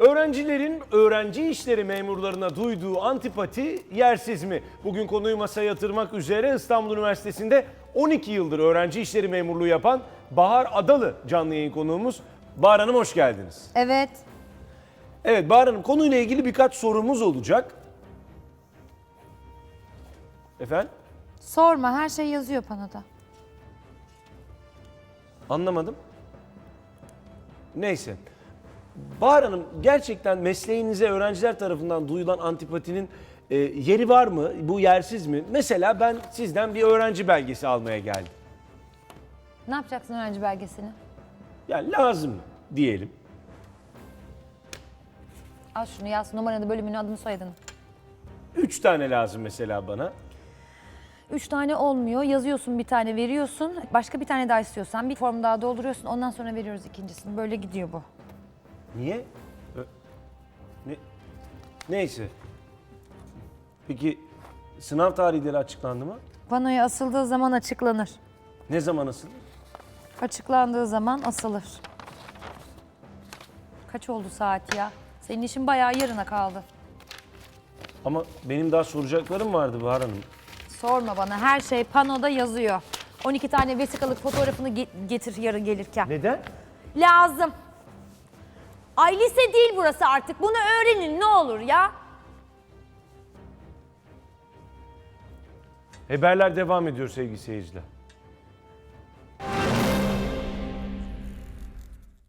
Öğrencilerin öğrenci işleri memurlarına duyduğu antipati yersiz mi? Bugün konuyu masaya yatırmak üzere İstanbul Üniversitesi'nde 12 yıldır öğrenci işleri memurluğu yapan Bahar Adalı canlı yayın konuğumuz. Bahar Hanım hoş geldiniz. Evet. Evet Bahar Hanım konuyla ilgili birkaç sorumuz olacak. Efendim? Sorma her şey yazıyor panoda. Anlamadım. Neyse. Bahar Hanım gerçekten mesleğinize öğrenciler tarafından duyulan antipatinin e, yeri var mı? Bu yersiz mi? Mesela ben sizden bir öğrenci belgesi almaya geldim. Ne yapacaksın öğrenci belgesini? Yani lazım diyelim. Al şunu yaz numaranı, bölümünü, adını, soyadını. Üç tane lazım mesela bana. Üç tane olmuyor. Yazıyorsun bir tane veriyorsun. Başka bir tane daha istiyorsan bir form daha dolduruyorsun. Ondan sonra veriyoruz ikincisini. Böyle gidiyor bu. Niye? Ö- Ne? Neyse. Peki sınav tarihleri açıklandı mı? Panoya asıldığı zaman açıklanır. Ne zaman asılır? Açıklandığı zaman asılır. Kaç oldu saat ya? Senin işin bayağı yarına kaldı. Ama benim daha soracaklarım vardı Bahar Hanım. Sorma bana her şey panoda yazıyor. 12 tane vesikalık fotoğrafını ge- getir yarın gelirken. Neden? Lazım. Ay lise değil burası artık. Bunu öğrenin ne olur ya. Haberler devam ediyor sevgili seyirciler.